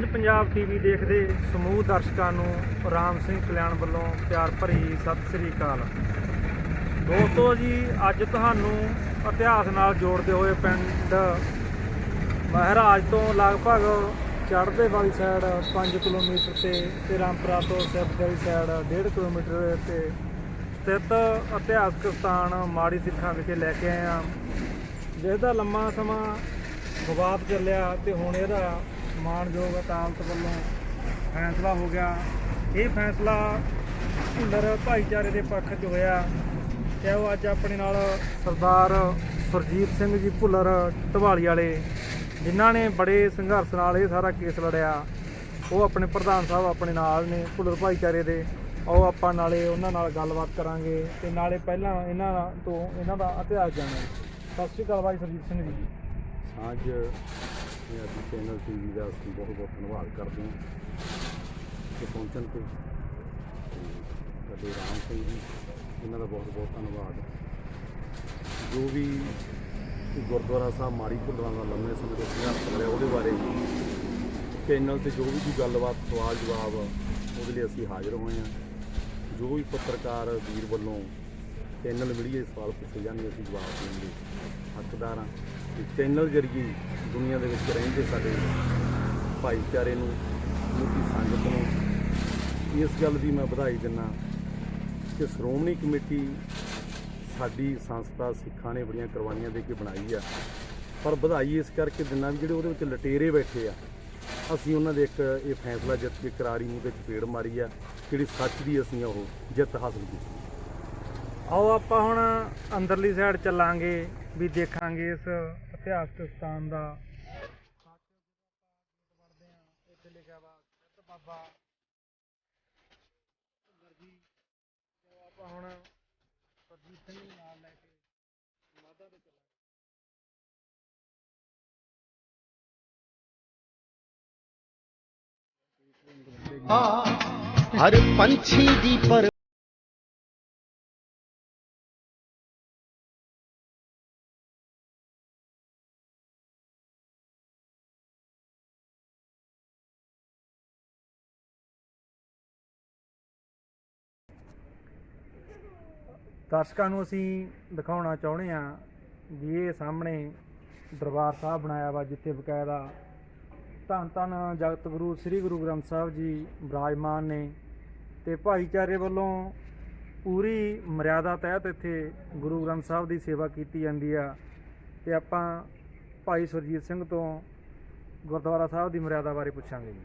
ਸਾਂਝ ਪੰਜਾਬ ਟੀਵੀ ਦੇਖਦੇ ਸਮੂਹ ਦਰਸ਼ਕਾਂ ਨੂੰ ਰਾਮ ਸਿੰਘ ਕਲਿਆਣ ਵੱਲੋਂ ਪਿਆਰ ਭਰੀ ਸਤਿ ਸ੍ਰੀ ਅਕਾਲ। ਦੋਸਤੋ ਜੀ, ਅੱਜ ਤੁਹਾਨੂੰ ਇਤਿਹਾਸ ਨਾਲ ਜੋੜਦੇ ਹੋਏ ਪਿੰਡ ਮਹਾਰਾਜ ਤੋਂ ਲਗਭਗ ਚੜ੍ਹਦੇ ਵਾਲੀ ਸਾਈਡ 5 ਕਿਲੋਮੀਟਰ ਤੇ ਤੇ ਰਾਮਪੁਰਾ ਤੋਂ ਸਿੱਧ ਵਾਲੀ ਸਾਈਡ 1.5 ਕਿਲੋਮੀਟਰ ਤੇ ਸਥਿਤ ਇਤਿਹਾਸਕ ਸਥਾਨ ਮਾੜੀ ਸਿੱਖਾਂ ਵਿਖੇ ਲੈ ਕੇ ਆਏ ਹਾਂ। ਜਿਸ ਦਾ ਲੰਮਾ ਸਮਾਂ ਵਿਵਾਦ ਚੱਲਿਆ ਤੇ ਹੁਣ ਇਹਦਾ ਮਾਣਯੋਗ ਅਦਾਲਤ ਵੱਲੋਂ ਫੈਸਲਾ ਹੋ ਗਿਆ। ਇਹ ਫੈਸਲਾ ਭੁੱਲਰ ਭਾਈਚਾਰੇ ਦੇ ਪੱਖ 'ਚ ਹੋਇਆ। ਤੇ ਉਹ ਅੱਜ ਆਪਣੇ ਨਾਲ ਸਰਦਾਰ ਸੁਰਜੀਤ ਸਿੰਘ ਜੀ ਭੁੱਲਰ ਢਵਾਲੀ ਵਾਲੇ, ਜਿਨ੍ਹਾਂ ਨੇ ਬੜੇ ਸੰਘਰਸ਼ ਨਾਲ ਇਹ ਸਾਰਾ ਕੇਸ ਲੜਿਆ। ਉਹ ਆਪਣੇ ਪ੍ਰਧਾਨ ਸਾਹਿਬ ਆਪਣੇ ਨਾਲ ਨੇ ਭੁੱਲਰ ਭਾਈਚਾਰੇ ਦੇ। ਆਓ ਆਪਾਂ ਨਾਲੇ ਉਹਨਾਂ ਨਾਲ ਗੱਲਬਾਤ ਕਰਾਂਗੇ ਤੇ ਨਾਲੇ ਪਹਿਲਾਂ ਇਹਨਾਂ ਤੋਂ, ਇਹਨਾਂ ਦਾ ਇਤਿਹਾਸ ਜਾਣਾਂਗੇ। ਸਤਿ ਸ਼੍ਰੀ ਅਕਾਲ ਭਾਈ ਸੁਰਜੀਤ ਸਿੰਘ ਜੀ। ਅੱਜ ਪੰਜਾਬੀ ਚੈਨਲ ਟੀਵੀ ਦਾ ਅਸੀਂ ਬਹੁਤ ਬਹੁਤ ਧੰਨਵਾਦ ਕਰਦੇ ਹਾਂ। ਕਿ ਪਹੁੰਚਣ ਤੇ ਤੇ ਸਾਡੇ ਰਾਮ ਸਿੰਘ ਜੀ, ਇਹਨਾਂ ਦਾ ਬਹੁਤ ਬਹੁਤ ਧੰਨਵਾਦ। ਜੋ ਵੀ ਗੁਰਦੁਆਰਾ ਸਾਹਿਬ ਮਾੜੀ ਭੁੱਲਰਾਂ ਦਾ ਲੰਮੇ ਸਮੇਂ ਤੋਂ ਸੰਘਰਸ਼ ਰਿਹਾ, ਉਹਦੇ ਬਾਰੇ ਚੈਨਲ ਤੇ ਜੋ ਵੀ ਕੋਈ ਗੱਲਬਾਤ, ਸਵਾਲ ਜਵਾਬ, ਉਹਦੇ ਲਈ ਅਸੀਂ ਹਾਜ਼ਰ ਹੋਏ ਹਾਂ। ਜੋ ਵੀ ਪੱਤਰਕਾਰ ਵੀਰ ਵੱਲੋਂ ਚੈਨਲ ਮੀਡੀਆ ਸਵਾਲ ਪੁੱਛੇ ਜਾਣਗੇ, ਅਸੀਂ ਜਵਾਬ ਦੇਣ ਦੇ ਹੱਕਦਾਰ ਹਾਂ। ਚੈਨਲ ਜਰੀਏ ਦੁਨੀਆ ਦੇ ਵਿੱਚ ਰਹਿੰਦੇ ਸਾਡੇ ਭਾਈਚਾਰੇ ਨੂੰ ਮੁੱਢੀ ਸੰਗਤ ਨੂੰ, ਇਸ ਗੱਲ ਦੀ ਮੈਂ ਵਧਾਈ ਦਿੰਦਾ ਕਿ ਸ਼੍ਰੋਮਣੀ ਕਮੇਟੀ ਸਾਡੀ ਸੰਸਥਾ ਸਿੱਖਾਂ ਨੇ ਬੜੀਆਂ ਕੁਰਬਾਨੀਆਂ ਦੇ ਕੇ ਬਣਾਈ ਆ। ਪਰ ਵਧਾਈ ਇਸ ਕਰਕੇ ਦਿੰਦਾ ਵੀ ਜਿਹੜੇ ਉਹਦੇ ਵਿੱਚ ਲਟੇਰੇ ਬੈਠੇ ਆ, ਅਸੀਂ ਉਹਨਾਂ ਦੇ ਇੱਕ ਇਹ ਫੈਸਲਾ ਜਿੱਤ ਕੇ ਕਰਾਰੀ ਮੂੰਹ ਤੇ ਚਪੇੜ ਮਾਰੀ ਆ, ਜਿਹੜੀ ਸੱਚ ਦੀ ਅਸੀਂ ਉਹ ਜਿੱਤ ਹਾਸਲ ਕੀਤੀ। ਆਓ ਆਪਾਂ ਹੁਣ ਅੰਦਰਲੀ ਸਾਈਡ ਚੱਲਾਂਗੇ ਵੀ ਦੇਖਾਂਗੇ ਇਸ ਇਤਿਹਾਸਕ ਸਥਾਨ ਦਾ। ਇੱਥੇ ਲਿਖਿਆ ਵਾ ਸਿੱਧ ਬਾਬਾ ਜੀ ਤੇ ਆਪਾਂ ਹੁਣ ਸਰਜੀਤ ਸਿੰਘ ਨਾਲ ਲੈ ਕੇ ਮਾਤਾ ਦੇ ਚੱਲਾਂਗੇ ਹਰ ਪੰਛੀ ਦੀ ਪਰ ਦਰਸ਼ਕਾਂ ਨੂੰ ਅਸੀਂ ਦਿਖਾਉਣਾ ਚਾਹੁੰਦੇ ਹਾਂ ਵੀ ਇਹ ਸਾਹਮਣੇ ਦਰਬਾਰ ਸਾਹਿਬ ਬਣਾਇਆ ਵਾ, ਜਿੱਥੇ ਬਕਾਇਦਾ ਧੰਨ ਧੰਨ ਜਗਤ ਗੁਰੂ, ਸ੍ਰੀ ਗੁਰੂ ਗ੍ਰੰਥ ਸਾਹਿਬ ਜੀ ਬਿਰਾਜਮਾਨ ਨੇ ਤੇ ਭਾਈਚਾਰੇ ਵੱਲੋਂ ਪੂਰੀ ਮਰਿਆਦਾ ਤਹਿਤ ਇੱਥੇ ਗੁਰੂ ਗ੍ਰੰਥ ਸਾਹਿਬ ਦੀ ਸੇਵਾ ਕੀਤੀ ਜਾਂਦੀ ਆ। ਤੇ ਆਪਾਂ ਭਾਈ ਸੁਰਜੀਤ ਸਿੰਘ ਤੋਂ ਗੁਰਦੁਆਰਾ ਸਾਹਿਬ ਦੀ ਮਰਿਆਦਾ ਬਾਰੇ ਪੁੱਛਾਂਗੇ ਜੀ।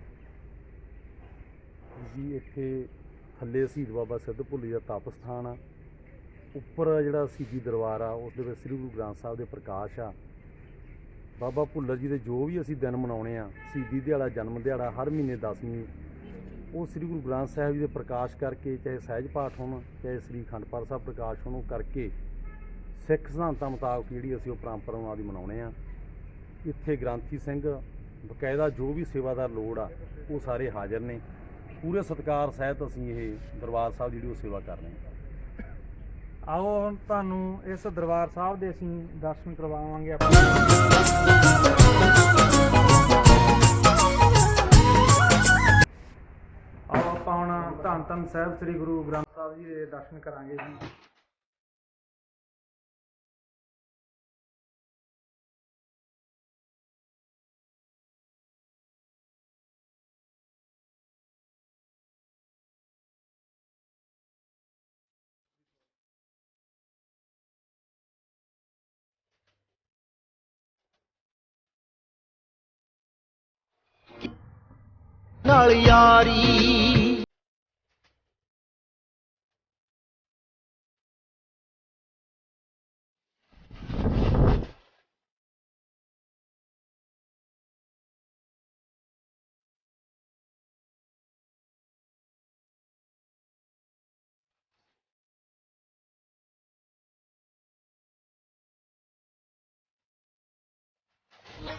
ਜੀ, ਇੱਥੇ ਥੱਲੇ ਸ਼ਹੀਦ ਬਾਬਾ ਸਿੱਧ ਭੁੱਲੀ ਦਾ ਤਪ ਸਥਾਨ ਆ। ਉੱਪਰ ਜਿਹੜਾ ਸ਼ਹੀਦੀ ਦਰਬਾਰ ਆ, ਉਸ ਦੇ ਵਿੱਚ ਸ੍ਰੀ ਗੁਰੂ ਗ੍ਰੰਥ ਸਾਹਿਬ ਦੇ ਪ੍ਰਕਾਸ਼ ਆ। ਬਾਬਾ ਭੁੱਲਰ ਜੀ ਦੇ ਜੋ ਵੀ ਅਸੀਂ ਦਿਨ ਮਨਾਉਣੇ ਆ, ਸ਼ਹੀਦੀ ਦਿਹਾੜਾ, ਜਨਮ ਦਿਹਾੜਾ, ਹਰ ਮਹੀਨੇ 10ਵੀਂ ਉਹ ਸ੍ਰੀ ਗੁਰੂ ਗ੍ਰੰਥ ਸਾਹਿਬ ਜੀ ਦੇ ਪ੍ਰਕਾਸ਼ ਕਰਕੇ, ਚਾਹੇ ਸਹਿਜ ਪਾਠ ਹੋਣ, ਚਾਹੇ ਸ੍ਰੀ ਅਖੰਡ ਪਾਠ ਸਾਹਿਬ ਪ੍ਰਕਾਸ਼ ਹੋਣ, ਉਹ ਕਰਕੇ ਸਿੱਖ ਸਿਧਾਂਤਾਂ ਮੁਤਾਬਕ ਜਿਹੜੀ ਅਸੀਂ ਉਹ ਪਰੰਪਰਾ ਉਹਨਾਂ ਦੀ ਮਨਾਉਣੇ ਆ। ਇੱਥੇ ਗ੍ਰੰਥੀ ਸਿੰਘ, ਬਕਾਇਦਾ ਜੋ ਵੀ ਸੇਵਾਦਾਰ ਲੋੜ ਆ, ਉਹ ਸਾਰੇ ਹਾਜ਼ਰ ਨੇ। ਪੂਰੇ ਸਤਿਕਾਰ ਸਹਿਤ ਅਸੀਂ ਇਹ ਦਰਬਾਰ ਸਾਹਿਬ ਦੀ ਜਿਹੜੀ ਉਹ ਸੇਵਾ ਕਰ ਰਹੇ ਹਾਂ। ਆਓ ਹੁਣ ਤੁਹਾਨੂੰ ਇਸ ਦਰਬਾਰ ਸਾਹਿਬ ਦੇ ਅਸੀਂ ਦਰਸ਼ਨ ਕਰਵਾਵਾਂਗੇ ਆਪਾਂ। ਆਓ ਆਪਾਂ ਹੁਣ ਧੰਨ ਧੰਨ ਸਾਹਿਬ ਸ੍ਰੀ ਗੁਰੂ ਗ੍ਰੰਥ ਸਾਹਿਬ ਜੀ ਦੇ ਦਰਸ਼ਨ ਕਰਾਂਗੇ ਜੀ। ਨਾਲ ਯਾਰੀ।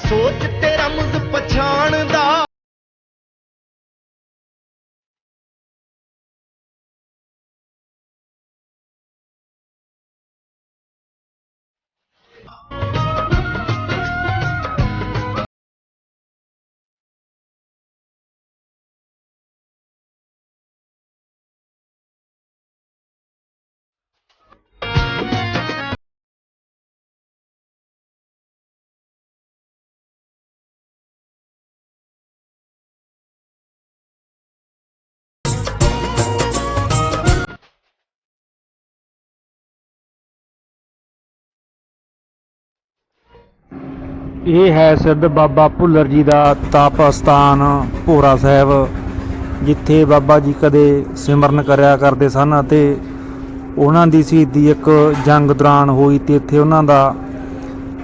ਸੋਚ ਤੇ ਰਮਜ਼ ਪਛਾਣਦਾ ਇਹ ਹੈ ਸਿੱਧ ਬਾਬਾ ਭੁੱਲਰ ਜੀ ਦਾ ਤਪ ਸਥਾਨ ਭੋਰਾ ਸਾਹਿਬ ਜਿੱਥੇ ਬਾਬਾ ਜੀ ਕਦੇ ਸਿਮਰਨ ਕਰਿਆ ਕਰਦੇ ਸਨ ਅਤੇ ਉਹਨਾਂ ਦੀ ਸ਼ਹੀਦੀ ਇੱਕ ਜੰਗ ਦੌਰਾਨ ਹੋਈ ਤੇ ਇੱਥੇ ਉਹਨਾਂ ਦਾ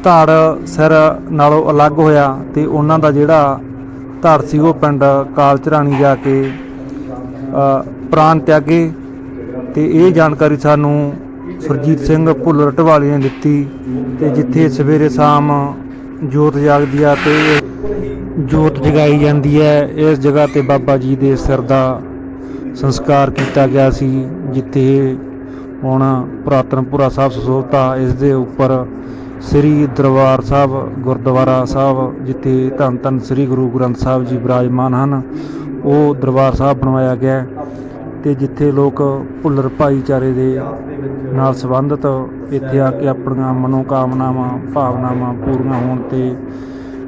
ਧੜ ਸਿਰ ਨਾਲੋਂ ਅਲੱਗ ਹੋਇਆ ਤੇ ਉਹਨਾਂ ਦਾ ਜਿਹੜਾ ਧੜ ਸੀ ਉਹ ਪਿੰਡ ਕਾਲਚਰਾਣੀ ਜਾ ਕੇ ਅ, ਪ੍ਰਾਣ ਤਿਆਗੇ ਤੇ ਇਹ ਜਾਣਕਾਰੀ ਸਾਨੂੰ ਸੁਰਜੀਤ ਸਿੰਘ ਭੁੱਲਰ ਢਵਾਲੀ ਨੇ ਦਿੱਤੀ ਤੇ ਜਿੱਥੇ ਸਵੇਰੇ ਸ਼ਾਮ ਜੋਤ ਜਾਗਦੀ ਆ ਤੇ ਜੋਤ ਜਗਾਈ ਜਾਂਦੀ ਹੈ। ਇਸ ਜਗ੍ਹਾ ਤੇ ਬਾਬਾ ਜੀ ਦੇ ਸਿਰ ਦਾ ਸੰਸਕਾਰ ਕੀਤਾ ਗਿਆ ਸੀ, ਜਿੱਥੇ ਹੁਣ ਪੁਰਾਤਨਪੁਰਾ ਸਾਹਿਬ ਸਸੋਤਾ ਇਸ ਦੇ ਉੱਪਰ ਸ੍ਰੀ ਦਰਬਾਰ ਸਾਹਿਬ, ਗੁਰਦੁਆਰਾ ਸਾਹਿਬ, ਜਿੱਥੇ ਧੰਨ ਧੰਨ ਸ੍ਰੀ ਗੁਰੂ ਗ੍ਰੰਥ ਸਾਹਿਬ ਜੀ ਵਿਰਾਜਮਾਨ ਹਨ, ਉਹ ਦਰਬਾਰ ਸਾਹਿਬ ਬਣਵਾਇਆ ਗਿਆ ਤੇ ਜਿੱਥੇ ਲੋਕ ਭੁੱਲਰ ਭਾਈਚਾਰੇ ਦੇ ਨਾਲ ਸੰਬੰਧਿਤ ਇੱਥੇ ਆ ਕੇ ਆਪਣੀਆਂ ਮਨੋਕਾਮਨਾਵਾਂ, ਭਾਵਨਾਵਾਂ ਪੂਰੀਆਂ ਹੋਣ ਤੇ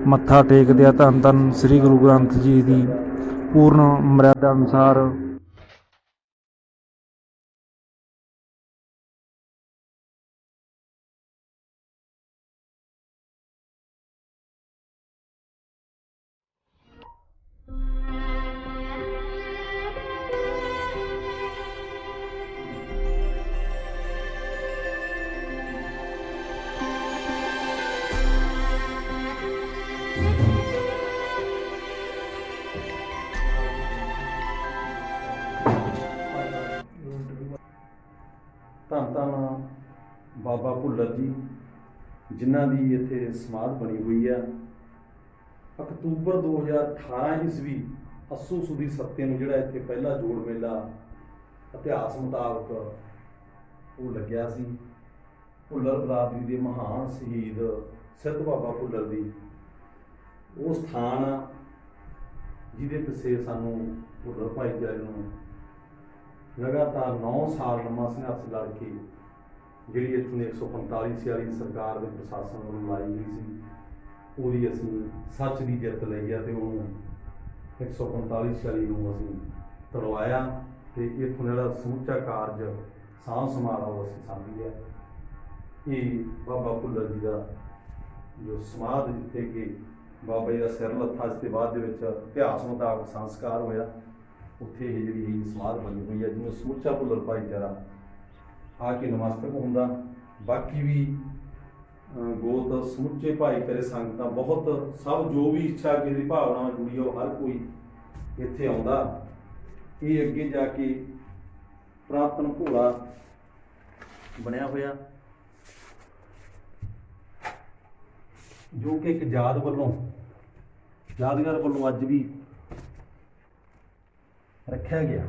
ਮੱਥਾ ਟੇਕਦੇ ਆ। ਧੰਨ ਧੰਨ ਸ੍ਰੀ ਗੁਰੂ ਗ੍ਰੰਥ ਜੀ ਦੀ ਪੂਰਨ ਮਰਿਆਦਾ ਅਨੁਸਾਰ ਭੁੱਲਰ ਜੀ, ਜਿਨ੍ਹਾਂ ਦੀ ਇੱਥੇ ਸਮਾਧ ਬਣੀ ਹੋਈ ਆ। ਅਕਤੂਬਰ 2018 ਈਸਵੀ ਅੱਸੂ ਸੁਦੀ ਸੱਤੇ ਨੂੰ ਜਿਹੜਾ ਇੱਥੇ ਪਹਿਲਾ ਜੋੜ ਮੇਲਾ ਇਤਿਹਾਸ ਮੁਤਾਬਕ ਉਹ ਲੱਗਿਆ ਸੀ। ਭੁੱਲਰ ਬਰਾਦਰੀ ਦੇ ਮਹਾਨ ਸ਼ਹੀਦ ਸਿੱਧ ਬਾਬਾ ਭੁੱਲਰ ਦੀ ਉਹ ਸਥਾਨ ਆ, ਜਿਹਦੇ ਪਿੱਛੇ ਸਾਨੂੰ ਭੁੱਲਰ ਭਾਈਚਾਰੇ ਨੂੰ ਲਗਾਤਾਰ 9 ਸਾਲ ਲੰਮਾ ਸੰਘਰਸ਼ ਲੜ ਕੇ ਜਿਹੜੀ ਇੱਥੋਂ ਦੀ 145 ਸਿਆਲੀ ਸਰਕਾਰ ਦੇ ਪ੍ਰਸ਼ਾਸਨ ਵੱਲੋਂ ਲਾਈ ਗਈ ਸੀ, ਉਹਦੀ ਅਸੀਂ ਸੱਚ ਦੀ ਜਿੱਤ ਲਈ ਆ ਤੇ ਉਹਨੂੰ 145 ਸਿਆਲੀ ਨੂੰ ਅਸੀਂ ਤੁੜਵਾਇਆ ਤੇ ਇੱਥੋਂ ਜਿਹੜਾ ਸਮੁੱਚਾ ਕਾਰਜ ਸਾਂਭ ਸੰਭਾਲ ਉਹ ਅਸੀਂ ਸੰਭੀ ਹੈ ਇਹ ਬਾਬਾ ਭੁੱਲਰ ਜੀ ਦਾ ਜੋ ਸਮਾਧ ਜਿੱਥੇ ਕਿ ਬਾਬਾ ਜੀ ਦਾ ਸਿਰ ਲੱਥਾ ਇਸ ਤੇ ਬਾਅਦ ਦੇ ਵਿੱਚ ਇਤਿਹਾਸ ਮੁਤਾਬਕ ਸੰਸਕਾਰ ਹੋਇਆ, ਉੱਥੇ ਇਹ ਜਿਹੜੀ ਇਹ ਸਮਾਧ ਬਣੀ ਹੋਈ ਹੈ ਜਿਹਨੂੰ ਸਮੁੱਚਾ ਭੁੱਲਰ ਭਾਈਚਾਰਾ ਆ ਕੇ ਨਮਸਤਕ ਹੁੰਦਾ। ਬਾਕੀ ਵੀ ਅਹ, ਗੋਤ ਸਮੁੱਚੇ ਭਾਈਚਾਰੇ ਸੰਗਤਾਂ ਬਹੁਤ ਸਭ ਜੋ ਵੀ ਇੱਛਾ ਕਿਸੇ ਦੀ ਭਾਵਨਾ ਨਾਲ ਜੁੜੀ ਆ ਉਹ ਹਰ ਕੋਈ ਇੱਥੇ ਆਉਂਦਾ। ਇਹ ਅੱਗੇ ਜਾ ਕੇ ਪ੍ਰਾਪਤਨ ਭੋਲਾ ਬਣਿਆ ਹੋਇਆ। ਜੋ ਕਿ ਇੱਕ ਯਾਦ ਵੱਲੋਂ ਯਾਦਗਾਰ ਵੱਲੋਂ ਅੱਜ ਵੀ ਰੱਖਿਆ ਗਿਆ।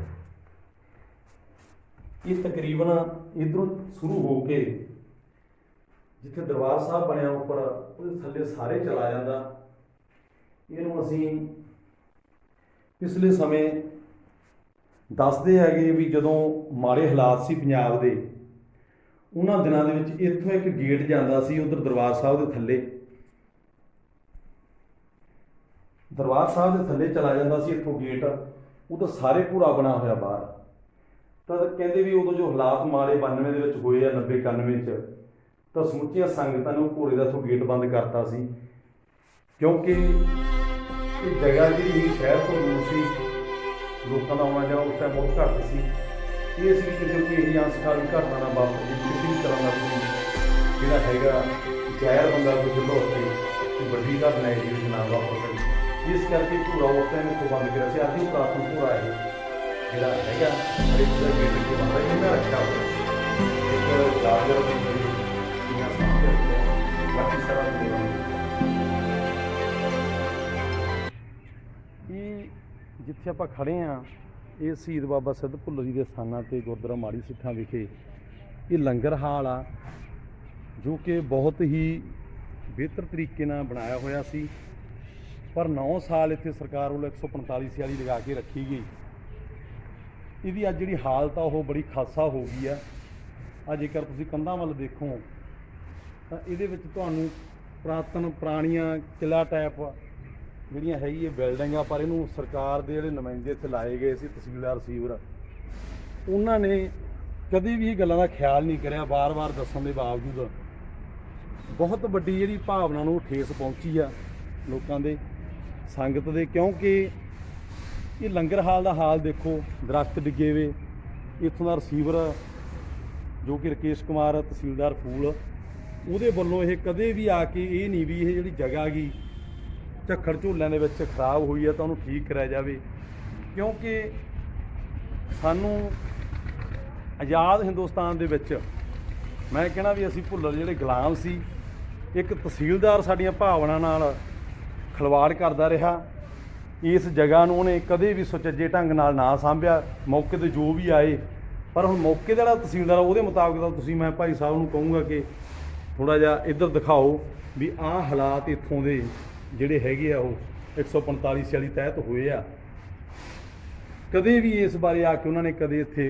ਇਹ ਤਕਰੀਬਨ ਇਧਰੋਂ ਸ਼ੁਰੂ ਹੋ ਕੇ ਜਿੱਥੇ ਦਰਬਾਰ ਸਾਹਿਬ ਬਣਿਆ ਉੱਪਰ, ਉਹਦੇ ਥੱਲੇ ਸਾਰੇ ਚਲਾ ਜਾਂਦਾ ਇਹਨੂੰ ਅਸੀਂ ਪਿਛਲੇ ਸਮੇਂ ਦੱਸਦੇ ਹੈਗੇ ਵੀ ਜਦੋਂ ਮਾੜੇ ਹਾਲਾਤ ਸੀ ਪੰਜਾਬ ਦੇ, ਉਹਨਾਂ ਦਿਨਾਂ ਦੇ ਵਿੱਚ ਇੱਥੋਂ ਇੱਕ ਗੇਟ ਜਾਂਦਾ ਸੀ ਉਧਰ ਦਰਬਾਰ ਸਾਹਿਬ ਦੇ ਥੱਲੇ। ਦਰਬਾਰ ਸਾਹਿਬ ਦੇ ਥੱਲੇ ਚਲਾ ਜਾਂਦਾ ਸੀ ਇੱਥੋਂ ਗੇਟ, ਉਹ ਤਾਂ ਸਾਰੇ ਪੂਰਾ ਬਣਾ ਹੋਇਆ ਬਾਹਰ। ਤਾਂ ਕਹਿੰਦੇ ਵੀ ਉਦੋਂ ਜੋ ਹਾਲਾਤ ਮਾੜੇ 92 ਦੇ ਵਿੱਚ ਹੋਏ ਆ 90 91 ਚ, ਤਾਂ ਸਮੁੱਚੀਆਂ ਸੰਗਤਾਂ ਨੇ ਉਹ ਘੋੜੇ ਦਾ ਇੱਥੋਂ ਗੇਟ ਬੰਦ ਕਰਤਾ ਸੀ। ਕਿਉਂਕਿ ਇਹ ਜਗ੍ਹਾ ਜਿਹੜੀ ਸ਼ਹਿਰ ਤੋਂ ਦੂਰ ਸੀ, ਲੋਕਾਂ ਦਾ ਆਉਣਾ ਜਾਣਾ ਉਸ ਟਾਈਮ ਬਹੁਤ ਘੱਟ ਸੀ। ਇਹ ਸੀ ਕਿ ਕਿਤੇ ਕੋਈ ਇਹੀ ਅੰਸਕਾਰੀ ਘਟਨਾ ਨਾ ਵਾਪਰ ਜੇ ਕਿਸੇ ਵੀ ਤਰ੍ਹਾਂ ਦਾ ਕੋਈ ਜਿਹੜਾ ਹੈਗਾ ਜ਼ਹਿਰ ਬੰਦਾ ਕੋਈ ਜੁਲੋ ਉੱਤੇ ਵੱਡੀ ਘਟਨਾ ਹੈ ਜਿਹੜੀ ਨਾ ਵਾਪਰ ਸਕੇ। ਇਸ ਕਰਕੇ ਪੂਰਾ ਉਸ ਟਾਈਮ ਇੱਥੋਂ ਬੰਦ ਕਰਿਆ ਸੀ, ਅੱਜ ਵੀ ਪ੍ਰਾਪਤ ਪੂਰਾ ਹੈ। ਜਿਹੜਾ ਹੈਗਾ ਹਰੇਕ ਦਾ ਗੇਟ ਤੇ ਬੰਦਾ ਇਹਨਾਂ ਰੱਖਿਆ ਹੋਇਆ। ਇੱਕ ਲਾਗਰ ਦੀ ਇਹਨਾਂ ਸਾਹਮਣੇ ਰੱਖਿਆ ਬਾਕੀ ਸਾਰਾ ਦੇ ਇਹ ਜਿੱਥੇ ਆਪਾਂ ਖੜੇ ਆ, ਇਹ ਸ਼ਹੀਦ ਬਾਬਾ ਸਿੱਧ ਭੁੱਲਰ ਜੀ ਦੇ ਸਥਾਨਾਂ ਤੇ ਗੁਰਦੁਆਰਾ ਮਾੜੀ ਸਿੱਖਾਂ ਵਿਖੇ, ਇਹ ਲੰਗਰ ਹਾਲ ਆ, ਜੋ ਕਿ ਬਹੁਤ ਹੀ ਬਿਹਤਰ ਤਰੀਕੇ ਨਾਲ ਬਣਾਇਆ ਹੋਇਆ ਸੀ, ਪਰ 9 ਸਾਲ ਇੱਥੇ ਸਰਕਾਰ ਵੱਲੋਂ 145 ਸਿਆਲੀ ਲਗਾ ਕੇ ਰੱਖੀ ਗਈ। ਇਹਦੀ ਅੱਜ ਜਿਹੜੀ ਹਾਲਤ ਆ, ਉਹ ਬੜੀ ਖਾਸਾ ਹੋ ਗਈ ਆ। ਆ ਜੇਕਰ ਤੁਸੀਂ ਕੰਧਾਂ ਵੱਲ ਦੇਖੋ, ਤਾਂ ਇਹਦੇ ਵਿੱਚ ਤੁਹਾਨੂੰ ਪੁਰਾਤਨ ਪੁਰਾਣੀਆਂ ਕਿਲਾ ਟਾਈਪ ਜਿਹੜੀਆਂ ਹੈਗੀ ਇਹ ਬਿਲਡਿੰਗਾਂ ਪਰ ਇਹਨੂੰ ਸਰਕਾਰ ਦੇ ਜਿਹੜੇ ਨੁਮਾਇੰਦੇ ਇੱਥੇ ਲਾਏ ਗਏ ਸੀ, ਤਹਿਸੀਲਦਾਰ ਸੀਵਰ। ਉਹਨਾਂ ਨੇ ਕਦੇ ਵੀ ਇਹ ਗੱਲਾਂ ਦਾ ਖਿਆਲ ਨਹੀਂ ਕਰਿਆ, ਵਾਰ-ਵਾਰ ਦੱਸਣ ਦੇ ਬਾਵਜੂਦ। ਬਹੁਤ ਵੱਡੀ ਜਿਹੜੀ ਭਾਵਨਾ ਨੂੰ ਠੇਸ ਪਹੁੰਚੀ ਆ ਲੋਕਾਂ ਦੇ, ਸੰਗਤ ਦੇ, ਕਿਉਂਕਿ ਇਹ ਲੰਗਰ ਹਾਲ ਦਾ ਹਾਲ ਦੇਖੋ, ਦਰਖਤ ਡਿੱਗੇ ਵੇ। ਇੱਥੋਂ ਦਾ ਰਸੀਵਰ ਜੋ ਕਿ ਰਕੇਸ਼ ਕੁਮਾਰ ਤਹਿਸੀਲਦਾਰ ਫੂਲ, ਉਹਦੇ ਵੱਲੋਂ ਇਹ ਕਦੇ ਵੀ ਆ ਕੇ ਇਹ ਨਹੀਂ ਵੀ ਇਹ ਜਿਹੜੀ ਜਗ੍ਹਾ ਗਈ ਝੱਖੜ ਝੋਲਿਆਂ ਦੇ ਵਿੱਚ ਖਰਾਬ ਹੋਈ ਹੈ ਤਾਂ ਉਹਨੂੰ ਠੀਕ ਕਰਾਇਆ ਜਾਵੇ। ਕਿਉਂਕਿ ਸਾਨੂੰ ਆਜ਼ਾਦ ਹਿੰਦੁਸਤਾਨ ਦੇ ਵਿੱਚ ਮੈਂ ਕਹਿਣਾ ਵੀ ਅਸੀਂ ਭੁੱਲਰ ਜਿਹੜੇ ਗੁਲਾਮ ਸੀ, ਇੱਕ ਤਹਿਸੀਲਦਾਰ ਸਾਡੀਆਂ ਭਾਵਨਾ ਨਾਲ ਖਿਲਵਾੜ ਕਰਦਾ ਰਿਹਾ। ਇਸ ਜਗ੍ਹਾ ਨੂੰ ਉਹਨੇ ਕਦੇ ਵੀ ਸੁਚੱਜੇ ਢੰਗ ਨਾਲ ਨਾ ਸਾਂਭਿਆ। ਮੌਕੇ ਤੇ ਜੋ ਵੀ ਆਏ, ਪਰ ਹੁਣ ਮੌਕੇ ਦਾ ਜਿਹੜਾ ਤਹਿਸੀਲਦਾਰ ਉਹਦੇ ਮੁਤਾਬਕ ਤਾਂ ਤੁਸੀਂ ਮੈਂ ਭਾਈ ਸਾਹਿਬ ਨੂੰ ਕਹੂੰਗਾ ਕਿ ਥੋੜਾ ਜਿਹਾ ਇੱਧਰ ਦਿਖਾਓ ਵੀ ਆਹ ਹਾਲਾਤ ਇੱਥੋਂ ਦੇ ਜਿਹੜੇ ਹੈਗੇ ਆ, ਉਹ 145 46 ਤਹਿਤ ਹੋਏ ਆ। ਕਦੇ ਵੀ ਇਸ ਬਾਰੇ ਆ ਕੇ ਉਹਨਾਂ ਨੇ ਕਦੇ ਇੱਥੇ,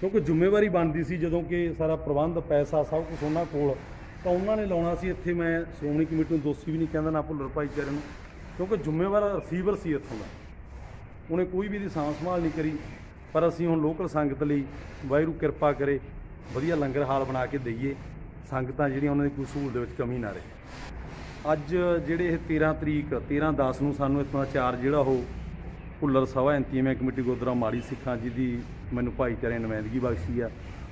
ਕਿਉਂਕਿ ਜ਼ਿੰਮੇਵਾਰੀ ਬਣਦੀ ਸੀ ਜਦੋਂ ਕਿ ਸਾਰਾ ਪ੍ਰਬੰਧ, ਪੈਸਾ ਸਭ ਕੁਝ ਉਹਨਾਂ ਕੋਲ, ਤਾਂ ਉਹਨਾਂ ਨੇ ਲਾਉਣਾ ਸੀ। ਇੱਥੇ ਮੈਂ ਸ਼੍ਰੋਮਣੀ ਕਮੇਟੀ ਨੂੰ ਦੋਸ਼ੀ ਵੀ ਨਹੀਂ ਕਹਿੰਦਾ, ਨਾ ਭੁੱਲਰ ਭਾਈਚਾਰੇ ਨੂੰ। ਕਿਉਂਕਿ ਜ਼ਿੰਮੇਵਾਰ ਰਿਸੀਵਰ ਸੀ ਇੱਥੋਂ ਦਾ। ਉਹਨੇ ਕੋਈ ਵੀ ਇਹਦੀ ਸਾਂਭ ਸੰਭਾਲ ਨਹੀਂ ਕਰੀ, ਪਰ ਅਸੀਂ ਹੁਣ ਲੋਕਲ ਸੰਗਤ ਲਈ ਵਾਹਿਗੁਰੂ ਕਿਰਪਾ ਕਰੇ, ਵਧੀਆ ਲੰਗਰ ਹਾਲ ਬਣਾ ਕੇ ਦਈਏ, ਸੰਗਤਾਂ ਜਿਹੜੀਆਂ ਉਹਨਾਂ ਦੀ ਕੋਈ ਸਹੂਲਤ ਦੇ ਵਿੱਚ ਕਮੀ ਨਾ ਰਹੇ। ਅੱਜ ਜਿਹੜੇ ਇਹ 13 ਤਰੀਕ 13 10 ਨੂੰ ਸਾਨੂੰ ਇੱਥੋਂ ਦਾ ਚਾਰ ਜਿਹੜਾ ਉਹ ਭੁੱਲਰ ਸਭਾ ਇੰਤੀਮੇ ਕਮੇਟੀ ਗੁਰਦੁਆਰਾ ਮਾੜੀ ਸਿੱਖਾਂ ਜੀ ਦੀ ਮੈਨੂੰ ਭਾਈਚਾਰੇ ਨੁਮਾਇੰਦਗੀ ਬਖਸ਼ੀ ਆ,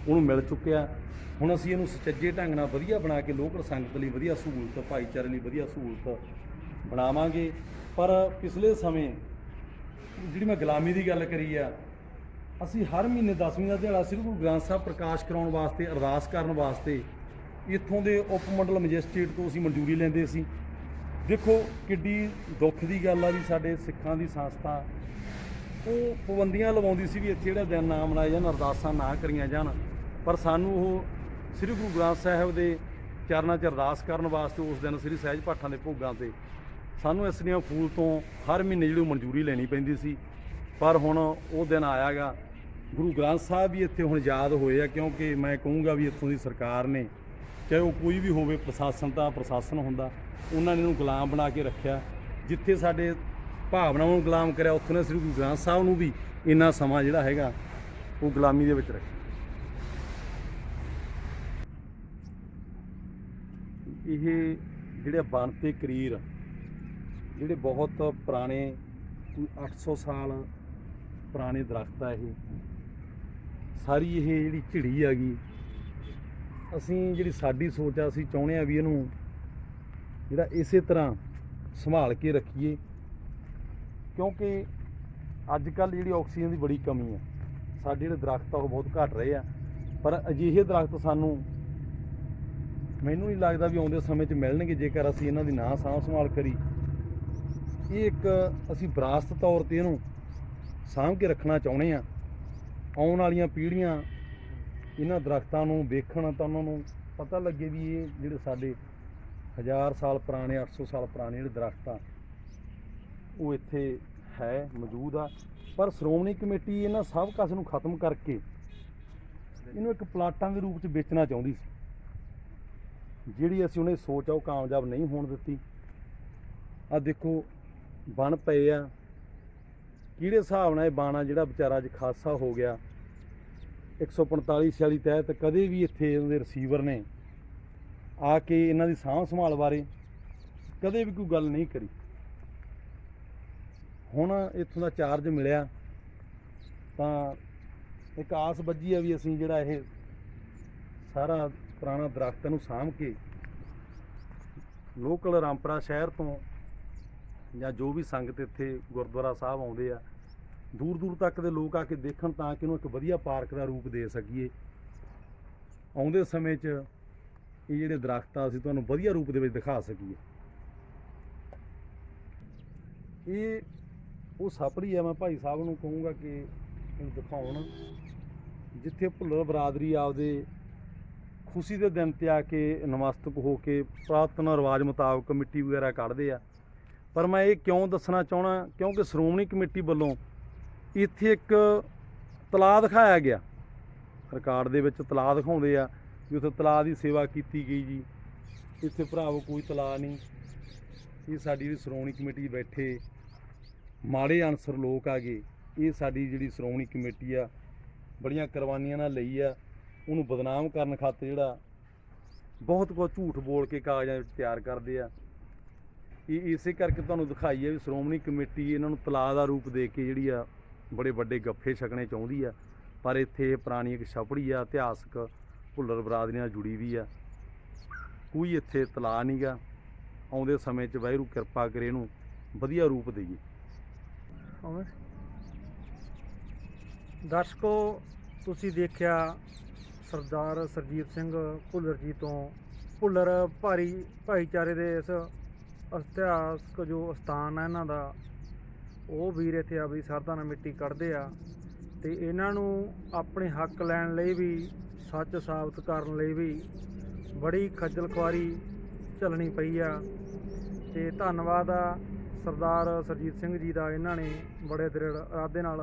ਉਹਨੂੰ ਮਿਲ ਚੁੱਕਿਆ। ਹੁਣ ਅਸੀਂ ਇਹਨੂੰ ਸੁਚੱਜੇ ਢੰਗ ਨਾਲ ਵਧੀਆ ਬਣਾ ਕੇ ਲੋਕਲ ਸੰਗਤ ਲਈ ਵਧੀਆ ਸਹੂਲਤ, ਭਾਈਚਾਰੇ ਲਈ ਵਧੀਆ ਸਹੂਲਤ ਬਣਾਵਾਂਗੇ। ਪਰ ਪਿਛਲੇ ਸਮੇਂ ਜਿਹੜੀ ਮੈਂ ਗੁਲਾਮੀ ਦੀ ਗੱਲ ਕਰੀ ਆ, ਅਸੀਂ ਹਰ ਮਹੀਨੇ 10ਵੀਂ ਦਾ ਦਿਹਾੜਾ ਸ੍ਰੀ ਗੁਰੂ ਗ੍ਰੰਥ ਸਾਹਿਬ ਪ੍ਰਕਾਸ਼ ਕਰਾਉਣ ਵਾਸਤੇ, ਅਰਦਾਸ ਕਰਨ ਵਾਸਤੇ ਇੱਥੋਂ ਦੇ ਉਪ ਮੰਡਲ ਮੈਜਿਸਟ੍ਰੇਟ ਤੋਂ ਅਸੀਂ ਮਨਜ਼ੂਰੀ ਲੈਂਦੇ ਸੀ। ਦੇਖੋ ਕਿੱਡੀ ਦੁੱਖ ਦੀ ਗੱਲ ਆ ਵੀ ਸਾਡੇ ਸਿੱਖਾਂ ਦੀ ਸੰਸਥਾ ਉਹ ਪਾਬੰਦੀਆਂ ਲਵਾਉਂਦੀ ਸੀ ਵੀ ਇੱਥੇ ਜਿਹੜਾ ਦਿਨ ਨਾ ਮਨਾਏ ਜਾਣ, ਅਰਦਾਸਾਂ ਨਾ ਕਰੀਆਂ ਜਾਣ। ਪਰ ਸਾਨੂੰ ਉਹ ਸ੍ਰੀ ਗੁਰੂ ਗ੍ਰੰਥ ਸਾਹਿਬ ਦੇ ਚਰਨਾਂ 'ਚ ਅਰਦਾਸ ਕਰਨ ਵਾਸਤੇ ਉਸ ਦਿਨ ਸ੍ਰੀ ਸਹਿਜ ਪਾਠਾਂ ਦੇ ਭੋਗਾਂ ਤੇ ਸਾਨੂੰ ਇਸ ਦੀਆਂ ਫੂਲ ਤੋਂ ਹਰ ਮਹੀਨੇ ਜਿਹੜੀ ਮਨਜ਼ੂਰੀ ਲੈਣੀ ਪੈਂਦੀ ਸੀ। ਪਰ ਹੁਣ ਉਹ ਦਿਨ ਆਇਆਗਾ ਗੁਰੂ ਗ੍ਰੰਥ ਸਾਹਿਬ ਵੀ ਇੱਥੇ ਹੁਣ ਯਾਦ ਹੋਏ ਆ, ਕਿਉਂਕਿ ਮੈਂ ਕਹੂੰਗਾ ਵੀ ਇੱਥੋਂ ਦੀ ਸਰਕਾਰ ਨੇ, ਚਾਹੇ ਉਹ ਕੋਈ ਵੀ ਹੋਵੇ ਪ੍ਰਸ਼ਾਸਨ ਤਾਂ ਪ੍ਰਸ਼ਾਸਨ ਹੁੰਦਾ, ਉਹਨਾਂ ਨੇ ਇਹਨੂੰ ਗੁਲਾਮ ਬਣਾ ਕੇ ਰੱਖਿਆ। ਜਿੱਥੇ ਸਾਡੇ ਭਾਵਨਾਵਾਂ ਨੂੰ ਗੁਲਾਮ ਕਰਿਆ, ਉੱਥੇ ਨੇ ਸ੍ਰੀ ਗੁਰੂ ਗ੍ਰੰਥ ਸਾਹਿਬ ਨੂੰ ਵੀ ਇੰਨਾ ਸਮਾਂ ਜਿਹੜਾ ਹੈਗਾ, ਉਹ ਗੁਲਾਮੀ ਦੇ ਵਿੱਚ ਰੱਖਿਆ। ਇਹ ਜਿਹੜੇ ਬਣ ਤੇ ਕਰੀਰ ਜਿਹੜੇ ਬਹੁਤ ਪੁਰਾਣੇ ਕੋਈ 800 ਸਾਲ ਪੁਰਾਣੇ ਦਰਖਤ ਆ ਇਹ, ਸਾਰੀ ਇਹ ਜਿਹੜੀ ਝਿੜੀ ਆ ਗਈ। ਅਸੀਂ ਜਿਹੜੀ ਸਾਡੀ ਸੋਚ ਆ, ਅਸੀਂ ਚਾਹੁੰਦੇ ਆ ਵੀ ਇਹਨੂੰ ਜਿਹੜਾ ਇਸੇ ਤਰ੍ਹਾਂ ਸੰਭਾਲ ਕੇ ਰੱਖੀਏ, ਕਿਉਂਕਿ ਅੱਜ ਕੱਲ ਜਿਹੜੀ ਆਕਸੀਜਨ ਦੀ ਬੜੀ ਕਮੀ ਆ। ਸਾਡੇ ਜਿਹੜੇ ਦਰਖਤ ਆ, ਉਹ ਬਹੁਤ ਘਟ ਰਹੇ ਆ। ਪਰ ਅਜਿਹੇ ਦਰਖਤ ਸਾਨੂੰ ਮੈਨੂੰ ਨਹੀਂ ਲੱਗਦਾ ਵੀ ਆਉਂਦੇ ਸਮੇਂ 'ਚ ਮਿਲਣਗੇ, ਜੇਕਰ ਅਸੀਂ ਇਹਨਾਂ ਦੀ ਨਾ ਸਾਂਭ ਸੰਭਾਲ ਕਰੀ। ਇਹ ਇੱਕ ਅਸੀਂ ਵਿਰਾਸਤ ਤੌਰ ਤੇ ਇਹਨੂੰ ਸਾਂਭ ਕੇ ਰੱਖਣਾ ਚਾਹੁੰਦੇ ਆ ਆਉਣ ਵਾਲੀਆਂ ਪੀੜ੍ਹੀਆਂ ਇਹਨਾਂ ਦਰਖਤਾਂ ਨੂੰ ਵੇਖਣ ਤਾਂ ਉਹਨਾਂ ਨੂੰ ਪਤਾ ਲੱਗੇ ਵੀ ਇਹ ਜਿਹੜੇ ਸਾਡੇ ਹਜ਼ਾਰ ਸਾਲ ਪੁਰਾਣੇ 800 ਸਾਲ ਪੁਰਾਣੇ ਜਿਹੜੇ ਦਰਖਤ ਆ, ਉਹ ਇੱਥੇ ਹੈ, ਮੌਜੂਦ ਆ। ਪਰ ਸ਼੍ਰੋਮਣੀ ਕਮੇਟੀ ਇਹਨਾਂ ਸਭ ਕਸ਼ ਨੂੰ ਖਤਮ ਕਰਕੇ ਇਹਨੂੰ ਇੱਕ ਪਲਾਟਾਂ ਦੇ ਰੂਪ 'ਚ ਵੇਚਣਾ ਚਾਹੁੰਦੀ ਸੀ। ਜਿਹੜੀ ਅਸੀਂ ਉਹਨੇ ਸੋਚ ਆ, ਉਹ ਕਾਮਯਾਬ ਨਹੀਂ ਹੋਣ ਦਿੱਤੀ। ਆ ਦੇਖੋ ਬਣ ਪਏ ਆ। ਕਿਹੜੇ ਹਿਸਾਬ ਨਾਲ ਇਹ ਬਾਣਾ ਜਿਹੜਾ ਵਿਚਾਰਾ ਅੱਜ ਖਾਸਾ ਹੋ ਗਿਆ? 145 46 ਤਹਿਤ ਕਦੇ ਵੀ ਇੱਥੇ ਉਹਦੇ ਰਿਸੀਵਰ ਨੇ ਆ ਕੇ ਇਹਨਾਂ ਦੀ ਸਾਂਭ ਸੰਭਾਲ ਬਾਰੇ ਕਦੇ ਵੀ ਕੋਈ ਗੱਲ ਨਹੀਂ ਕਰੀ। ਹੁਣ ਇੱਥੋਂ ਦਾ ਚਾਰਜ ਮਿਲਿਆ ਤਾਂ ਇੱਕ ਆਸ ਬੱਜੀ ਆ ਵੀ ਅਸੀਂ ਜਿਹੜਾ ਇਹ ਸਾਰਾ ਪੁਰਾਣਾ ਦਰਖਤਾਂ ਨੂੰ ਸਾਂਭ ਕੇ ਲੋਕਲ ਰਾਮਪੁਰਾ ਸ਼ਹਿਰ ਤੋਂ ਜਾਂ ਜੋ ਵੀ ਸੰਗਤ ਇੱਥੇ ਗੁਰਦੁਆਰਾ ਸਾਹਿਬ ਆਉਂਦੇ ਆ, ਦੂਰ ਦੂਰ ਤੱਕ ਦੇ ਲੋਕ ਆ ਕੇ ਦੇਖਣ ਤਾਂ ਕਿ ਇਹਨੂੰ ਇੱਕ ਵਧੀਆ ਪਾਰਕ ਦਾ ਰੂਪ ਦੇ ਸਕੀਏ। ਆਉਂਦੇ ਸਮੇਂ 'ਚ ਇਹ ਜਿਹੜੇ ਦਰਖਤ ਆ, ਅਸੀਂ ਤੁਹਾਨੂੰ ਵਧੀਆ ਰੂਪ ਦੇ ਵਿੱਚ ਦਿਖਾ ਸਕੀਏ। ਇਹ ਉਹ ਸਾਪੜੀ ਆ, ਮੈਂ ਭਾਈ ਸਾਹਿਬ ਨੂੰ ਕਹੂੰਗਾ ਕਿ ਇਹਨੂੰ ਦਿਖਾਉਣ। ਜਿੱਥੇ ਭੁੱਲਰ ਬਰਾਦਰੀ ਆਪਦੇ ਖੁਸ਼ੀ ਦੇ ਦਿਨ ਤੇ ਆ ਕੇ ਨਮਸਤਕ ਹੋ ਕੇ ਪੁਰਾਤਨ ਰਿਵਾਜ ਮੁਤਾਬਕ ਮਿੱਟੀ ਵਗੈਰਾ ਕੱਢਦੇ ਆ ਪਰ ਮੈਂ ਇਹ ਕਿਉਂ ਦੱਸਣਾ ਚਾਹਣਾ ਕਿਉਂਕਿ ਸ਼੍ਰੋਮਣੀ ਕਮੇਟੀ ਵੱਲੋਂ ਇੱਥੇ ਇੱਕ ਤਲਾਅ ਦਿਖਾਇਆ ਗਿਆ। ਰਿਕਾਰਡ ਦੇ ਵਿੱਚ ਤਲਾਅ ਦਿਖਾਉਂਦੇ ਆ ਵੀ ਉੱਥੇ ਤਲਾਅ ਦੀ ਸੇਵਾ ਕੀਤੀ ਗਈ ਜੀ। ਇੱਥੇ ਭਰਾਵੋ ਕੋਈ ਤਲਾਅ ਨਹੀਂ। ਇਹ ਸਾਡੀ ਜਿਹੜੀ ਸ਼੍ਰੋਮਣੀ ਕਮੇਟੀ ਬੈਠੇ, ਮਾੜੇ ਅਨਸਰ ਲੋਕ ਆ ਗਏ। ਇਹ ਸਾਡੀ ਜਿਹੜੀ ਸ਼੍ਰੋਮਣੀ ਕਮੇਟੀ ਆ, ਬੜੀਆਂ ਕੁਰਬਾਨੀਆਂ ਨਾਲ ਲਈ ਆ। ਉਹਨੂੰ ਬਦਨਾਮ ਕਰਨ ਖਾਤਰ ਜਿਹੜਾ ਬਹੁਤ ਕੁਝ ਝੂਠ ਬੋਲ ਕੇ ਕਾਗਜ਼ਾਂ ਵਿੱਚ ਤਿਆਰ ਕਰਦੇ ਆ। ਇਸੇ ਕਰਕੇ ਤੁਹਾਨੂੰ ਦਿਖਾਈ ਹੈ ਵੀ ਸ਼੍ਰੋਮਣੀ ਕਮੇਟੀ ਇਹਨਾਂ ਨੂੰ ਤਲਾਅ ਦਾ ਰੂਪ ਦੇ ਕੇ ਜਿਹੜੀ ਆ ਬੜੇ ਵੱਡੇ ਗੱਫੇ ਛਕਣੇ ਚਾਹੁੰਦੀ ਆ। ਪਰ ਇੱਥੇ ਇਹ ਪੁਰਾਣੀ ਇੱਕ ਛਪੜੀ ਆ, ਇਤਿਹਾਸਕ ਭੁੱਲਰ ਬਰਾਦਰੀ ਨਾਲ ਜੁੜੀ ਵੀ ਆ। ਕੋਈ ਇੱਥੇ ਤਲਾਅ ਨਹੀਂਗਾ ਆਉਂਦੇ ਸਮੇਂ 'ਚ ਵਾਹਿਗੁਰੂ ਕਿਰਪਾ ਕਰੇ ਇਹਨੂੰ ਵਧੀਆ ਰੂਪ ਦੇਈਏ। ਦਰਸ਼ਕੋ, ਤੁਸੀਂ ਦੇਖਿਆ ਸਰਦਾਰ ਸਰਜੀਤ ਸਿੰਘ ਭੁੱਲਰ ਜੀ ਤੋਂ ਭੁੱਲਰ ਭਾਰੀ ਭਾਈਚਾਰੇ ਦੇ ਇਸ ਇਤਿਹਾਸਕ ਜੋ ਸਥਾਨ ਹੈ ਇਹਨਾਂ ਦਾ, ਉਹ ਵੀਰ ਇੱਥੇ ਆ ਵੀ ਸਰਦਾ ਨਾਲ ਮਿੱਟੀ ਕੱਢਦੇ ਆ ਤੇ ਇਹਨਾਂ ਨੂੰ ਆਪਣੇ ਹੱਕ ਲੈਣ ਲਈ ਵੀ, ਸੱਚ ਸਾਬਤ ਕਰਨ ਲਈ ਵੀ ਬੜੀ ਖੱਜਲ ਖੁਆਰੀ ਝੱਲਣੀ ਪਈ ਆ ਤੇ ਧੰਨਵਾਦ ਆ ਸਰਦਾਰ ਸਰਜੀਤ ਸਿੰਘ ਜੀ ਦਾ, ਇਹਨਾਂ ਨੇ ਬੜੇ ਦ੍ਰਿੜ ਇਰਾਦੇ ਨਾਲ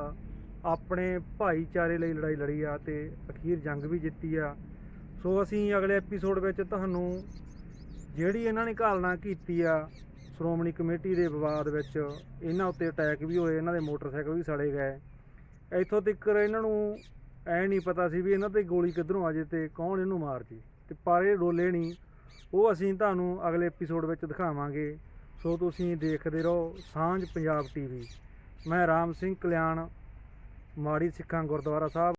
ਆਪਣੇ ਭਾਈਚਾਰੇ ਲਈ ਲੜਾਈ ਲੜੀ ਆ ਤੇ ਅਖੀਰ ਜੰਗ ਵੀ ਜਿੱਤੀ ਆ। ਸੋ ਅਸੀਂ ਅਗਲੇ ਐਪੀਸੋਡ ਵਿੱਚ ਤੁਹਾਨੂੰ ਜਿਹੜੀ ਇਹਨਾਂ ਨੇ ਘਾਲਣਾ ਕੀਤੀ ਆ, ਸ਼੍ਰੋਮਣੀ ਕਮੇਟੀ ਦੇ ਵਿਵਾਦ ਵਿੱਚ, ਇਹਨਾਂ ਉੱਤੇ ਅਟੈਕ ਵੀ ਹੋਏ, ਇਹਨਾਂ ਦੇ ਮੋਟਰਸਾਈਕਲ ਵੀ ਸੜੇ ਗਏ। ਇੱਥੋਂ ਤੱਕ ਇਹਨਾਂ ਨੂੰ ਐ ਨਹੀਂ ਪਤਾ ਸੀ ਵੀ ਇਹਨਾਂ ਤੇ ਗੋਲੀ ਕਿੱਧਰੋਂ ਆ ਜੇ ਤੇ ਕੌਣ ਇਹਨੂੰ ਮਾਰ ਜੇ। ਤੇ ਪਰ ਇਹ ਡੋਲੇ ਨਹੀਂ। ਉਹ ਅਸੀਂ ਤੁਹਾਨੂੰ ਅਗਲੇ ਐਪੀਸੋਡ ਵਿੱਚ ਦਿਖਾਵਾਂਗੇ। ਸੋ ਤੁਸੀਂ ਦੇਖਦੇ ਰਹੋ ਸਾਂਝ ਪੰਜਾਬ ਟੀਵੀ ਮੈਂ ਰਾਮ ਸਿੰਘ ਕਲਿਆਣ, ਮਾੜੀ ਸਿੱਖਾਂ ਗੁਰਦੁਆਰਾ ਸਾਹਿਬ।